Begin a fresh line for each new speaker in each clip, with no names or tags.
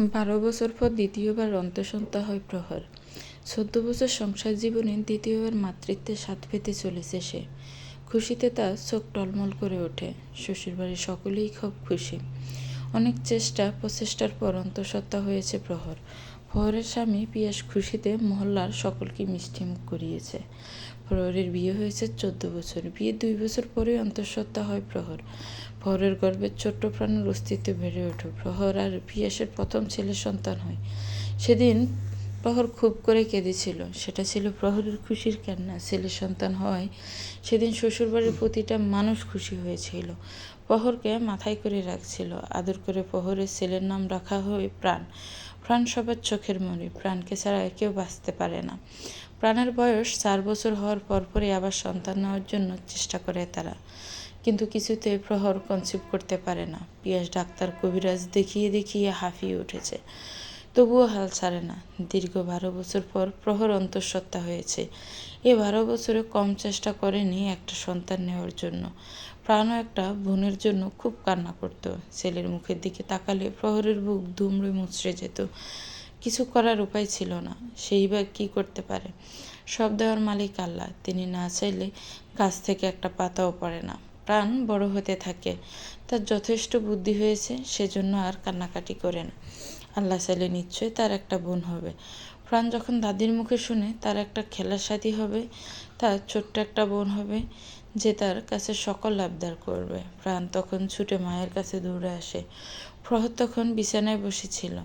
বারো বছর পর দ্বিতীয়বার অন্তঃসন্তা হয় প্রহর। চোদ্দ বছর সংসার জীবনে দ্বিতীয়বার মাতৃত্বের স্বাদ পেতে চলেছে সে। খুশিতে তার চোখ টলমল করে ওঠে। শ্বশুরবাড়ির সকলেই খুব খুশি। অনেক চেষ্টা, প্রচেষ্টার পর অন্তঃসত্ত্বা হয়েছে প্রহর। প্রহরের স্বামী পিয়াস খুশিতে মহল্লার সকলকে মিষ্টিমুখ করিয়েছে। প্রহরের বিয়ে হয়েছে চোদ্দ বছর। বিয়ে দুই বছর পরে অন্তঃসত্ত্বা হয় প্রহর। প্রহরের গর্ভের ছোট্ট প্রাণের অস্তিত্ব বেড়ে ওঠে। প্রহর আর পিয়াসের প্রথম ছেলে সন্তান হয়। সেদিন প্রহর খুব করে কেঁদেছিল। সেটা ছিল প্রহরের খুশির কান্না। ছেলে সন্তান হওয়ায় সেদিন শ্বশুরবাড়ির প্রতিটা মানুষ খুশি হয়েছিল। প্রহরকে মাথায় করে রাখছিল। আদর করে প্রহরের ছেলের নাম রাখা হয় প্রাণ। প্রাণ সবার চোখের মনে। প্রাণকে ছাড়া কেউ বাঁচতে পারে না। প্রাণের বয়স চার বছর হওয়ার পরপরই আবার সন্তান নেওয়ার জন্য চেষ্টা করে তারা। কিন্তু কিছুতে প্রহর কনসিভ করতে পারে না। পিয়াস ডাক্তার কবিরাজ দেখিয়ে দেখিয়ে হাঁফিয়ে উঠেছে। তবুও হাল ছাড়ে না। দীর্ঘ বারো বছর পর প্রহর অন্তঃসত্ত্বা হয়েছে। এ বারো বছরে কম চেষ্টা করেনি একটা সন্তান নেওয়ার জন্য। প্রাণও একটা বোনের জন্য খুব কান্না করত। ছেলের মুখের দিকে তাকালে প্রহরের বুক দুমড়ে মুচড়ে যেত। কিছু করার উপায় ছিল না। সেই বা কী করতে পারে? সব দেওয়ার মালিক আল্লাহ। তিনি না চাইলে গাছ থেকে একটা পাতাও পড়ে না। প্রাণ বড় হতে থাকে। তার যথেষ্ট বুদ্ধি হয়েছে, সেজন্য আর কান্নাকাটি করে না। আল্লাহ চাইলে নিশ্চয়ই তার একটা বোন হবে। প্রাণ যখন দাদির মুখে শুনে তার একটা খেলার সাথী হবে, তার ছোট্ট একটা বোন হবে, যে তার কাছে সকল আবদার করবে। প্রাণ তখন ছুটে মায়ের কাছে দৌড়ে আসে। প্রহর তখন বিছানায় বসেছিল।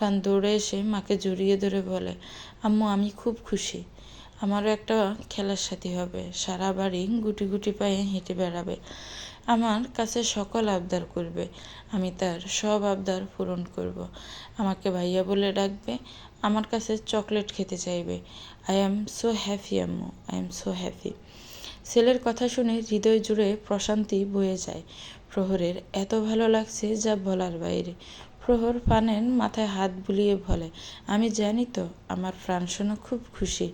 প্রাণ দৌড়ে এসে মাকে জড়িয়ে ধরে বলে, আম্মু, আমি খুব খুশি। আমারও একটা খেলার সাথী হবে। সারা বাড়ি গুটি গুটি পায়ে হেঁটে বেড়াবে। আমার কাছে সকল আবদার করবে। আমি তার সব আবদার পূরণ করব। আমাকে ভাইয়া বলে ডাকবে, আমার কাছে চকলেট খেতে চাইবে। আই এম সো হ্যাপি, আম্মু। I am so happy. ছেলের কথা শুনে হৃদয় জুড়ে প্রশান্তি বয়ে যায়। প্রহরের এত ভালো লাগছে যা বলার বাইরে। প্রহর পানের মাথায় হাত বুলিয়ে বলে, আমি জানি তো, আমার প্রাণ শোনো খুব খুশি।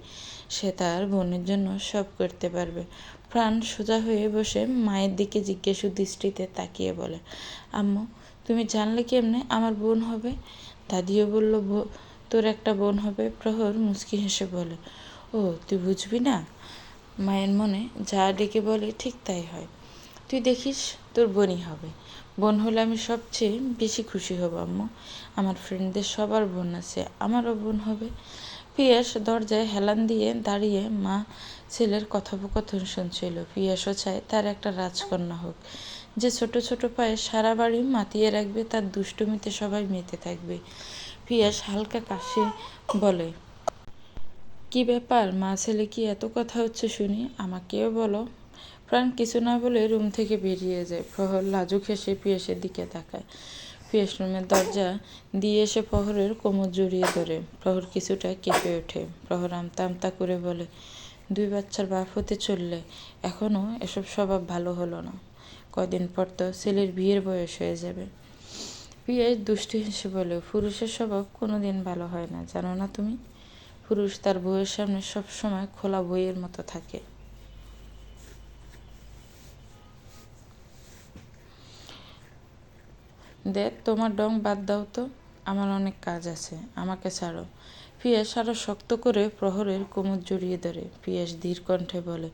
সে তার বোনের জন্য সব করতে পারবে। প্রাণ সোজা হয়ে বসে মায়ের দিকে জিজ্ঞাসু দৃষ্টিতে তাকিয়ে বলে, আম্মু, তুমি জানলে কেমনে আমার বোন হবে? দাদিও বলল তোর একটা বোন হবে। প্রহর মুচকি হেসে বলে, ও, তুই বুঝবি না? মায়ের মনে যা ডেকে বলে, ঠিক তাই হয়। তুই দেখিস, তোর বোনই হবে। বোন হলে আমি সবচেয়ে বেশি খুশি হব, আম্মু। আমার ফ্রেন্ডদের সবার বোন আছে, আমারও বোন হবে। পিয়াস দরজায় হেলান দিয়ে দাঁড়িয়ে মা ছেলের কথোপকথন শুনছিল। পিয়াসও চায় তার একটা রাজকন্যা হোক। যে ছোট ছোট পায়ে সারা বাড়ি মাতিয়ে রাখবে, তার দুষ্টুমিতে সবাই মেতে থাকবে। পিয়াস হালকা কাশি বলে, কি ব্যাপার? মা ছেলে কি এত কথা হচ্ছে শুনি? আমাকেও বলো। প্রাণ কিছু না বলে রুম থেকে বেরিয়ে যায়। প্রহর লাজুক হেসে পিয়াসের দিকে তাকায়। পিয়াস রুমের দরজা দিয়ে এসে প্রহরের কোমর জড়িয়ে ধরে। প্রহর কিছুটা কেঁপে ওঠে। প্রহর আমতা আমতা করে বলে, দুই বাচ্চার বাপ হতে চললে এখনও এসব স্বভাব ভালো হলো না। কদিন পর তো ছেলের বিয়ের বয়স হয়ে যাবে। পিয়াস দুষ্টি হেসে বলে, পুরুষের স্বভাব কোনো দিন ভালো হয় না, জানো না তুমি? পুরুষ তার বইয়ের সামনে সবসময় খোলা বইয়ের মতো থাকে। দেখ, তোমার ডং বাদ দাও তো। আমার অনেক কাজ আছে, আমাকে ছাড়ো। পিয়াস আরও শক্ত করে প্রহরের কোমর জড়িয়ে ধরে। পিয়াস ধীর কণ্ঠে বলে,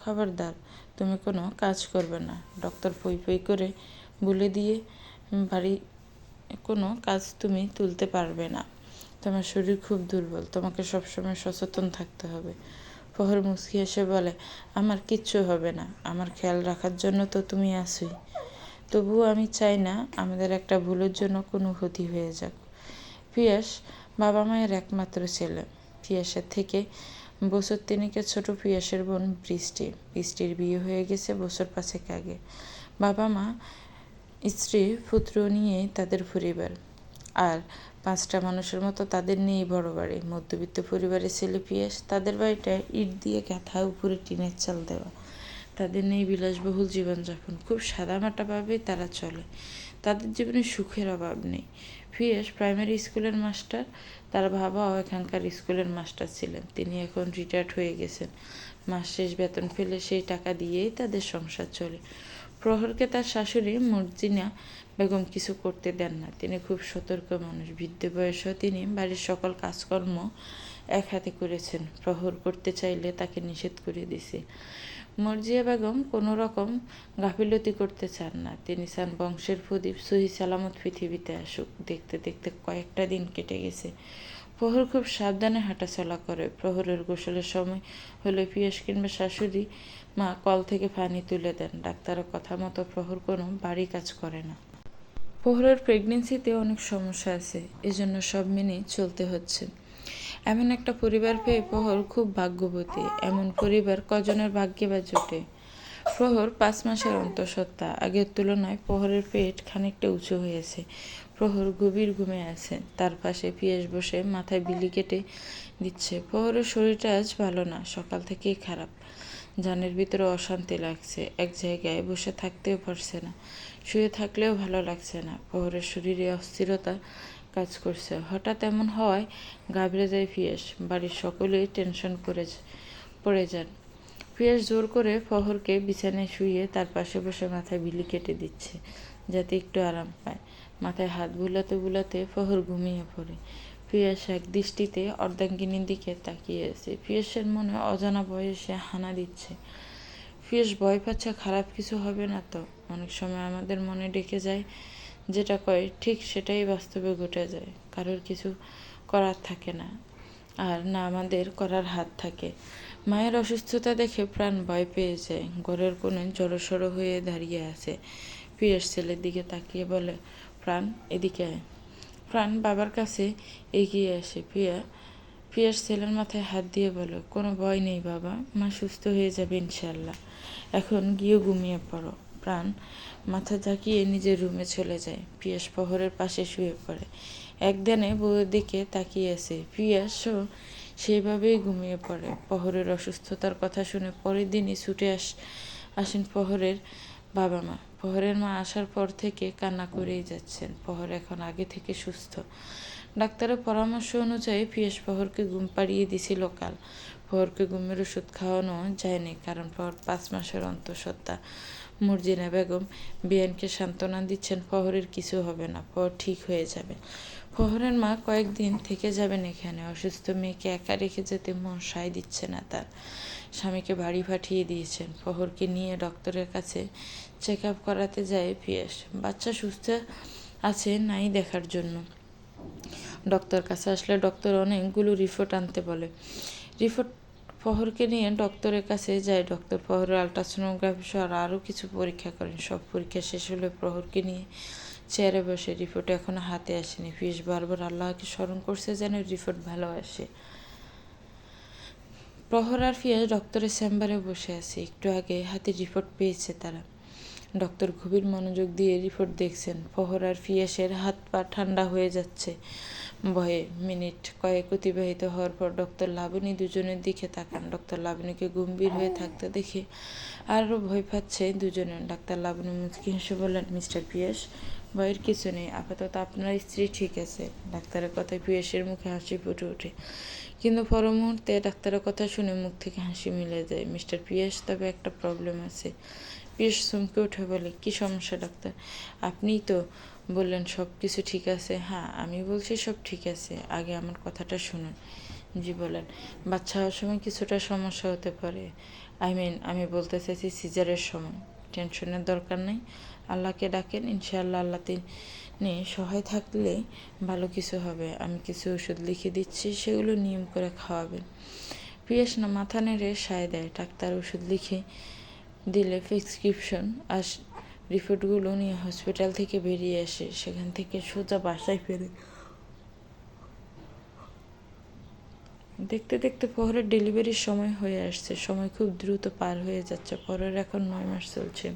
খবরদার, তুমি কোনো কাজ করবে না। ডক্টর পই পই করে বলে দিয়ে, বাড়ি কোনো কাজ তুমি তুলতে পারবে না। তোমার শরীর খুব দুর্বল, তোমাকে সবসময় সচেতন থাকতে হবে। প্রহর মুসকি এসে বলে, আমার কিচ্ছু হবে না। আমার খেয়াল রাখার জন্য তো তুমি আসোই তবুও আমি চাই না আমাদের একটা ভুলের জন্য কোনো ক্ষতি হয়ে যাক। পিয়াস বাবা মায়ের একমাত্র ছেলে। পিয়াসের থেকে বছর তিনেকে ছোট পিয়াসের বোন বৃষ্টি। বৃষ্টির বিয়ে হয়ে গেছে বছর পাঁচেক আগে। বাবা মা, স্ত্রী, পুত্র নিয়েই তাদের পরিবার। আর পাঁচটা মানুষের মতো তাদের নেই বড় বাড়ি। মধ্যবিত্ত পরিবারের ছেলে পিয়াস তাদের বাড়িটা ইট দিয়ে গাঁথা উপরে টিনের চাল দেওয়া। তাদের নেই বিলাসবহুল জীবনযাপন। খুব সাদামাটাভাবেই তারা চলে। তাদের জীবনে সুখের অভাব নেই। ফিয়াস প্রাইমারি স্কুলের মাস্টার তার বাবাও এখানকার স্কুলের মাস্টার ছিলেন। তিনি এখন রিটায়ার্ড হয়ে গেছেন। মাস শেষ বেতন ফেলে সেই টাকা দিয়েই তাদের সংসার চলে। প্রহরকে তার শাশুড়ি মর্জিনা বেগম কিছু করতে দেন না। তিনি খুব সতর্ক মানুষ। বৃদ্ধ বয়সেও তিনি বাড়ির সকল কাজকর্ম এক হাতে করেছেন। প্রহর করতে চাইলে তাকে নিষেধ করে দিছে। মর্জিয়া বেগম কোনো রকম গাফিলতি করতে চান না। তিনি চান বংশের প্রদীপ সহি সালামত পৃথিবীতে আসুক। দেখতে দেখতে কয়েকটা দিন কেটে গেছে। প্রহর খুব সাবধানে হাঁটাচলা করে। প্রহরের গোসলের সময় হলে পিয়াস কিংবা শাশুড়ি মা কল থেকে পানি তুলে দেন। ডাক্তারের কথা মতো প্রহর কোনো বাড়ি কাজ করে না। প্রহরের প্রেগনেন্সিতে অনেক সমস্যা আছে। এজন্য সব মেনে চলতে হচ্ছে। এমন একটা পরিবার পেয়ে প্রহর খুব ভাগ্যবতী। এমন পরিবার কজনের ভাগ্যে বা জোটে? প্রহর পাঁচ মাসের অন্তঃসত্ত্বা। আগের তুলনায় প্রহরের পেট খানিকটা উঁচু হয়েছে। প্রহর গভীর ঘুমে আছে। তার পাশে পিয়াস বসে মাথায় বিলি কেটে দিচ্ছে। প্রহরের শরীরটা আজ ভালো না, সকাল থেকেই খারাপ। জানের ভিতরে অশান্তি লাগছে। এক জায়গায় বসে থাকতেও পারছে না। শুয়ে থাকলেও ভালো লাগছে না। প্রহরের শরীরে অস্থিরতা কাজ করছে। হঠাৎ এমন হওয়ায় ঘাবড়ে যায় পিয়াস বাড়ির সকলেই টেনশন করে পড়ে যান। পিয়াস জোর করে প্রহরকে বিছানায় শুয়ে তার পাশে বসে মাথায় বিলি কেটে দিচ্ছে, যাতে একটু আরাম পায়। মাথায় হাত বুলাতে বুলাতে প্রহর ঘুমিয়ে পড়ে। পিয়াস এক দৃষ্টিতে অর্ধাঙ্গিনীর দিকে তাকিয়ে আছে। পিয়াসের মনে অজানা বয়সে হানা দিচ্ছে। পিয়াস ভয় পাচ্ছে, খারাপ কিছু হবে না তো। অনেক সময় আমাদের মনে ডেকে যায় যেটা কয়, ঠিক সেটাই বাস্তবে ঘটে যায়। কারোর কিছু করার থাকে না। আর না আমাদের করার হাত থাকে। মায়ের অসুস্থতা দেখে প্রাণ ভয় পেয়ে যায় ঘরের কোণে জড়সড় হয়ে দাঁড়িয়ে আছে। পিয়ার ছেলের দিকে তাকিয়ে বলে, প্রাণ, এদিকে আয়। প্রাণ বাবার কাছে এগিয়ে আসে। পিয়া পিয়ার ছেলের মাথায় হাত দিয়ে বলো, কোনো ভয় নেই বাবা, মা সুস্থ হয়ে যাবে ইনশাল্লাহ এখন গিয়ে ঘুমিয়ে পড়ো। প্রাণ। মাথা ঝাঁকিয়ে নিজের রুমে চলে যায়। পিয়াস প্রহরের পাশে শুয়ে পড়ে। একদিনে বউয়ের দিকে তাকিয়ে আছে। পিয়াসও সেইভাবেই ঘুমিয়ে পড়ে। প্রহরের অসুস্থতার কথা শুনে পরের দিনই ছুটে আস, আসেন প্রহরের বাবা মা। প্রহরের মা আসার পর থেকে কান্না করেই যাচ্ছেন। প্রহর এখন আগে থেকে সুস্থ। ডাক্তারের পরামর্শ অনুযায়ী পিএস প্রহরকে ঘুম পাড়িয়ে দিছিল কাল। প্রহরকে ঘুমের ওষুধ খাওয়ানো যায়নি কারণ প্রহর পাঁচ মাসের অন্তঃসত্ত্বা মুরজিনা বেগম বিয়ানকে সান্ত্বনা দিচ্ছেন প্রহরের কিছু হবে না প্রহর ঠিক হয়ে যাবে। প্রহরের মা কয়েকদিন থেকে যাবেন এখানে, অসুস্থ মেয়েকে একা রেখে যেতে মন সায় দিচ্ছে না তার। স্বামীকে বাড়ি পাঠিয়ে দিয়েছেন প্রহরকে নিয়ে ডক্টরের কাছে চেক আপ করাতে যায় পিয়াস বাচ্চা সুস্থ আছে নাই দেখার জন্য। ডক্টর কাছে আসলে ডক্টর অনেকগুলো রিপোর্ট আনতে বলে। রিপোর্ট প্রহরকে নিয়ে ডক্টরের কাছে যায়। ডক্টর প্রহরের আলট্রাসোনোগ্রাফি সহ আরও কিছু পরীক্ষা করেন। সব পরীক্ষা শেষ হলে প্রহরকে নিয়ে চেয়ারে বসে রিপোর্ট এখনও হাতে আসেনি। ফিস বারবার আল্লাহকে স্মরণ করছে যেন রিপোর্ট ভালো আসে। প্রহর আর ফিয়াজ ডক্টরের চেম্বারে বসে আছে। একটু আগে হাতে রিপোর্ট পেয়েছে তারা। ডক্টর গভীর মনোযোগ দিয়ে রিপোর্ট দেখছেন। প্রহর আর ফিয়াসের হাত পা ঠান্ডা হয়ে যাচ্ছে। ভয়ে মিনিট কয়েক অতিবাহিত হওয়ার পর ডক্টর লাবণী দুজনের দিকে তাকান। ডক্টর লাবণীকে গম্ভীর হয়ে থাকতে দেখে আরও ভয় পাচ্ছে দুজনে ডাক্তার লাবণী মুচকি হেসে বললেন, মিস্টার পিয়াস, ভয়ের কিছু নেই। আপাতত আপনার স্ত্রী ঠিক আছে। ডাক্তারের কথায় পিয়াসের মুখে হাসি ফুটে ওঠে। কিন্তু পর মুহূর্তে ডাক্তারের কথা শুনে মুখ থেকে হাসি মিলে যায়। মিস্টার পিয়াস, তবে একটা প্রবলেম আছে। পিয়াস চমকে উঠে বলে, কি সমস্যা, ডাক্তার? আপনিই তো বললেন, সব কিছু ঠিক আছে? হ্যাঁ আমি বলছি সব ঠিক আছে। আগে আমার কথাটা শুনুন। জি বলেন, বাচ্চা হওয়ার সময় কিছুটা সমস্যা হতে পারে। আই মিন, আমি বলতে চাইছি সিজারের সময়। টেনশনের দরকার নেই। আল্লাহকে ডাকেন, ইনশাআল্লাহ আল্লাহ তিনি সহায় থাকলে ভালো কিছু হবে। আমি কিছু ওষুধ লিখে দিচ্ছি, সেগুলো নিয়ম করে খাওয়াবেন। পিয়াস না, মাথা নেড়ে সায় দেয়। ডাক্তার ওষুধ লিখে দিলে প্রেসক্রিপশন আর রিপোর্টগুলো নিয়ে হসপিটাল থেকে বেরিয়ে আসে সেখান থেকে সোজা বাসায় ফেরে। দেখতে দেখতে পহরের ডেলিভারির সময় হয়ে আসছে। সময় খুব দ্রুত পার হয়ে যাচ্ছে। পরের এখন নয় মাস চলছে।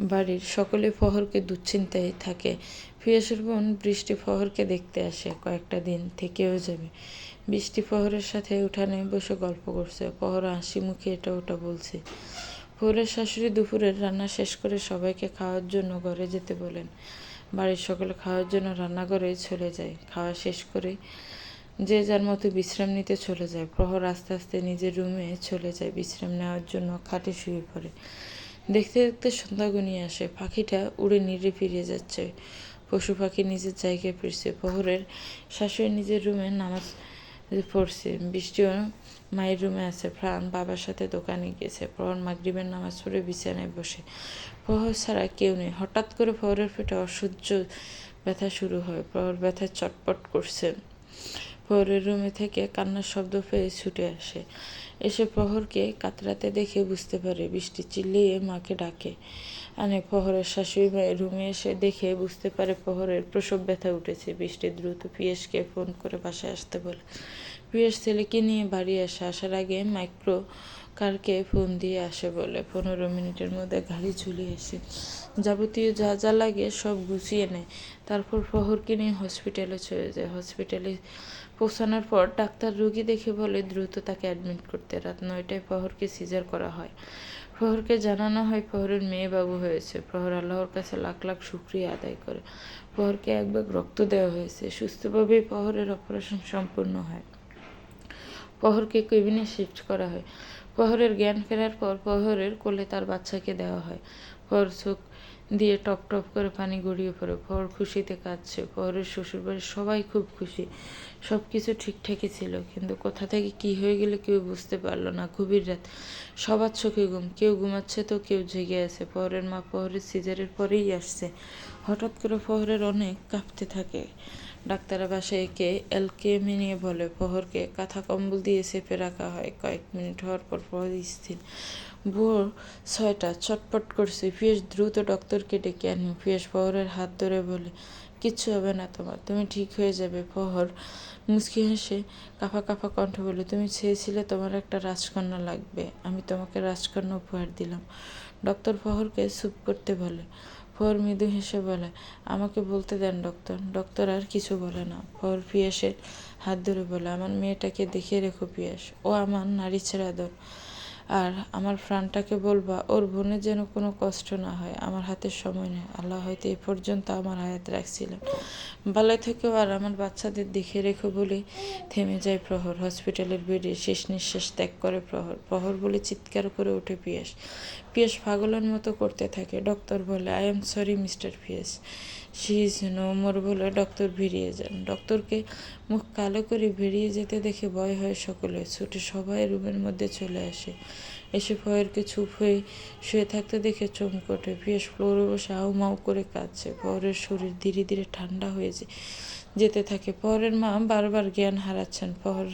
বাড়ির সকলে ফহরকে দুশ্চিন্তায় থাকে। ফিয়াসের বোন বৃষ্টি ফহরকে দেখতে আসে। কয়েকটা দিন থেকেও যাবে। বৃষ্টি ফহরের সাথে উঠানে বসে গল্প করছে। ফহর হাসি মুখে এটা ওটা বলছে। ফহরের শাশুড়ি দুপুরের রান্না শেষ করে সবাইকে খাওয়ার জন্য ঘরে যেতে বলেন। বাড়ির সকলে খাওয়ার জন্য রান্নাঘরে চলে যায়। খাওয়া শেষ করে যে যার মতো বিশ্রাম নিতে চলে যায়। প্রহর আস্তে আস্তে নিজের রুমে চলে যায়। বিশ্রাম নেওয়ার জন্য খাটে শুয়ে পড়ে। দেখতে দেখতে সন্ধ্যা ঘনিয়ে আসে। পাখিটা উড়ে নিড়ে ফিরে যাচ্ছে। পশু পাখি নিজের জায়গায় ফিরছে। প্রহরের শাশুড়ি নিজের রুমে নামাজ পড়ছে। বৃষ্টিও মায়ের রুমে আছে, প্রাণ বাবার সাথে দোকানে গেছে প্রহর মাগরিবের নামাজ পড়ে বিছানায় বসে। প্রহর ছাড়া কেউ নেই। হঠাৎ করে প্রহরের পেটে অসহ্য ব্যথা শুরু হয়। প্রহর ব্যথায় চটপট করছে। প্রহরের রুমে থেকে কান্নার শব্দ পেয়ে ছুটে আসে। এসে প্রহরকে কাতরাতে দেখে বুঝতে পারে, বৃষ্টি চিল্লিয়ে মাকে ডাকে। আনে প্রহরের শাশুড়ি মায়ের রুমে এসে দেখে বুঝতে পারে প্রহরের প্রসব ব্যথা উঠেছে। বৃষ্টি দ্রুত পিয়েসকে ফোন করে বাসায় আসতে বলে। পিয়েস ছেলেকে নিয়ে বাড়ি আসে আসার আগে মাইক্রো কারকে ফোন দিয়ে আসে বলে। পনেরো মিনিটের মধ্যে গাড়ি চলে আসে। যাবতীয় যা যা লাগে সব গুছিয়ে নেয়। তারপর প্রহরকে নিয়ে হসপিটালে চলে যায়। হসপিটালে পৌঁছানোর পর ডাক্তার রুগী দেখে বলে, দ্রুত তাকে অ্যাডমিট করতে। রাত নয়টায় প্রহরকে সিজার করা হয়। প্রহরকে জানানো হয় প্রহরের মেয়ে বাবু হয়েছে। প্রহর আল্লাহর কাছে লাখ লাখ শুক্রিয়া আদায় করে। প্রহরকে এক ব্যাগ রক্ত দেওয়া হয়েছে। সুস্থভাবেই প্রহরের অপারেশন সম্পূর্ণ হয়। প্রহরকে কেবিনে শিফট করা হয়। প্রহরের জ্ঞান ফেরার পর প্রহরের কোলে তার বাচ্চাকে দেওয়া হয়। প্রহর চোখ দিয়ে টপ টপ করে পানি গড়িয়ে পড়ে। প্রহর খুশিতে কাঁদছে। প্রহরের শ্বশুরবাড়ির সবাই খুব খুশি। সব কিছু ঠিকঠাকই ছিল, কিন্তু কোথা থেকে কি হয়ে গেলে কেউ বুঝতে পারল না। গভীর রাত। সবার চোখে ঘুম। কেউ ঘুমাচ্ছে তো কেউ জেগে আছে। প্রহরের মা প্রহরের সিজারের পরেই আসছে। হঠাৎ করে প্রহরের অনেক কাঁপতে থাকে। ডাক্তারের বাসায় একে এলকেমি নিয়ে বলে, প্রহরকে কাঁথা কম্বল দিয়ে চেপে রাখা হয়। কয়েক মিনিট হওয়ার পর প্রহর স্থির। ভোর ছয়টা চটপট করছে। পিয়েস দ্রুত ডক্টরকে ডেকে আনি। পিয়েস প্রহরের হাত ধরে বলে, কিচ্ছু হবে না তোমার, তুমি ঠিক হয়ে যাবে। প্রহর মুচকি হেসে কাফা কাফা কণ্ঠ বলে, তুমি চেয়েছিলে তোমার একটা রাজকন্যা লাগবে, আমি তোমাকে রাজকন্যা উপহার দিলাম। ডক্টর প্রহরকে চুপ করতে বলে ফর মৃদু হেসে বলে, আমাকে বলতে দেন ডক্টর। ডক্টর আর কিছু বলে না। ফর পিয়াসের হাত ধরে বলে, আমার মেয়েটাকে দেখে রেখো পিয়াস ও আমার নারী ছেড়ে দর আর আমার প্রাণটাকে বলবা, ওর বোনের যেন কোনো কষ্ট না হয়, আমার হাতে সময় নেই। আল্লাহ হয়তো এ পর্যন্ত আমার হায়াত রাখছিলেন। বালাই থেকেও আর আমার বাচ্চাদের দেখে রেখো বলে থেমে যায় প্রহর। হসপিটালের বেডে শেষ নিঃশ্বাস ত্যাগ করে প্রহর। প্রহর বলে চিৎকার করে ওঠে পিয়াস। পিয়াস পাগলের মতো করতে থাকে। ডক্টর বলে, I am sorry, mister Piyas. She is no more বলে ডক্টর বেরিয়ে যান। ডক্টরকে মুখ কালো করে বেরিয়ে যেতে দেখে ভয় হয় সকলে। ছুটে সবাই রুমের মধ্যে চলে আসে। এসে ফয়েরকে চুপ হয়ে শুয়ে থাকতে দেখে চমকটে। পিয়াস ফ্লোরে বসে আউ মাউ করে কাঁদছে। পরের শরীর ধীরে ধীরে ঠান্ডা হয়েছে যেতে থাকে। পরের মা বারবার জ্ঞান হারাচ্ছেন। পহর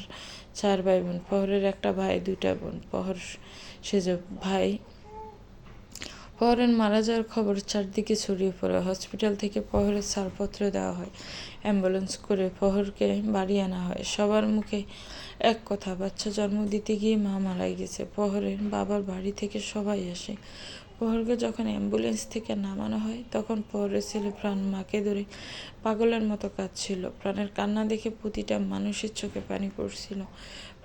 চার ভাই বোন। পহরের একটা ভাই, দুইটা বোন। পহর সেজ ভাই পহরের মারা যাওয়ার খবর চারদিকে ছড়িয়ে পড়ে। হসপিটাল থেকে পহরের ছাড়পত্র দেওয়া হয়। অ্যাম্বুলেন্স করে পহরকে বাড়ি আনা হয়। সবার মুখে এক কথা, বাচ্চা জন্ম দিতে গিয়ে মা মারা গেছে। পহরের বাবার বাড়ি থেকে সবাই আসে। প্রহরকে যখন অ্যাম্বুলেন্স থেকে নামানো হয়, তখন প্রহরের ছেলে প্রাণ মাকে ধরে পাগলের মতো কাঁদছিল। প্রাণের কান্না দেখে প্রতিটা মানুষের চোখে পানি পড়ছিল।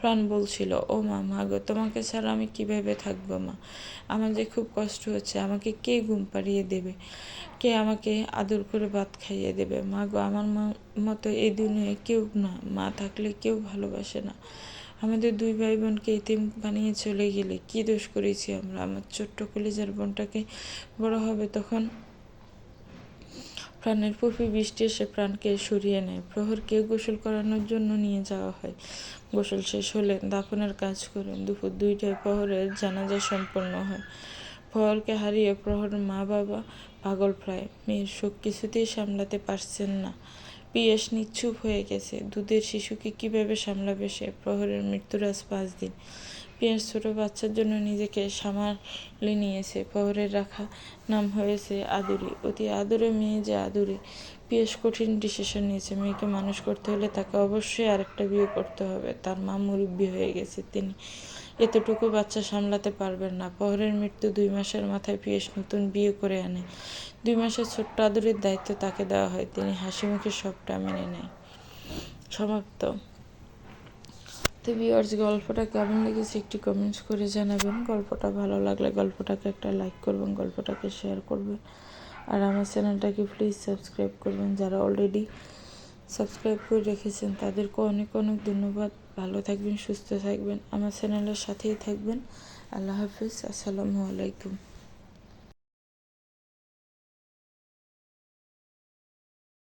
প্রাণ বলছিল, ও মা মা গো, তোমাকে ছাড়া আমি কীভাবে থাকব মা? আমার যে খুব কষ্ট হচ্ছে, আমাকে কে ঘুম পাড়িয়ে দেবে? কে আমাকে আদর করে ভাত খাইয়ে দেবে? মা গো, আমার মতো এই দুনিয়ায় কেউ না, মা থাকলে কেউ ভালোবাসে না। আমাদের দুই ভাই বোনকে এতিম বানিয়ে চলে গেলে কি দোষ করেছি আমরা? আমার ছোট্ট কলিজার বোনটাকে বড় হবে তখন প্রাণের পুফি বৃষ্টি এসে প্রাণকে সরিয়ে নেয়। প্রহরকে গোসল করানোর জন্য নিয়ে যাওয়া হয়। গোসল শেষ হলে দাফনের কাজ করেন। দুপুর দুইটায় প্রহরের জানাজা সম্পন্ন হয়। প্রহরকে হারিয়ে প্রহর মা, বাবা, পাগল প্রায়। মেয়ের শোক কিছুতেই সামলাতে পারছেন না। পিয়াস নিচ্ছুপ হয়ে গেছে। দুধের শিশুকে কীভাবে সামলাবে সে? প্রহরের মৃত্যুর আজ পাঁচ দিন। পিয়াস ছোট বাচ্চার জন্য নিজেকে সামালে নিয়েছে। প্রহরের রাখা নাম হয়েছে আদুরি। অতি আদরে মেয়ে যে আদুরি। পিয়াস কঠিন ডিসিশন নিয়েছে। মেয়েকে মানুষ করতে হলে তাকে অবশ্যই আরেকটা বিয়ে করতে হবে। তার মা মুরব্বী হয়ে গেছে। তিনি এতটুকু বাচ্চা সামলাতে পারবেন না। পহরের মৃত্যু দুই মাসের মাথায় পিয়েস নতুন বিয়ে করে আনে। দুই মাসের ছোট্ট আদরের দায়িত্ব তাকে দেওয়া হয়। তিনি হাসি মুখে সবটা মেনে নেয়। সমাপ্ত। তো ভিওয়ার্স গল্পটা কেমন লেগেছে একটি কমেন্টস করে জানাবেন। গল্পটা ভালো লাগলে গল্পটাকে একটা লাইক করবেন, গল্পটাকে শেয়ার করবেন। আর আমার চ্যানেলটাকে প্লিজ সাবস্ক্রাইব করবেন। যারা অলরেডি সাবস্ক্রাইব করে রেখেছেন, তাদেরকে অনেক অনেক ধন্যবাদ। ভালো থাকবেন, সুস্থ থাকবেন। আমার চ্যানেলের সাথেই থাকবেন। আল্লাহ হাফিজ, আসসালামু আলাইকুম।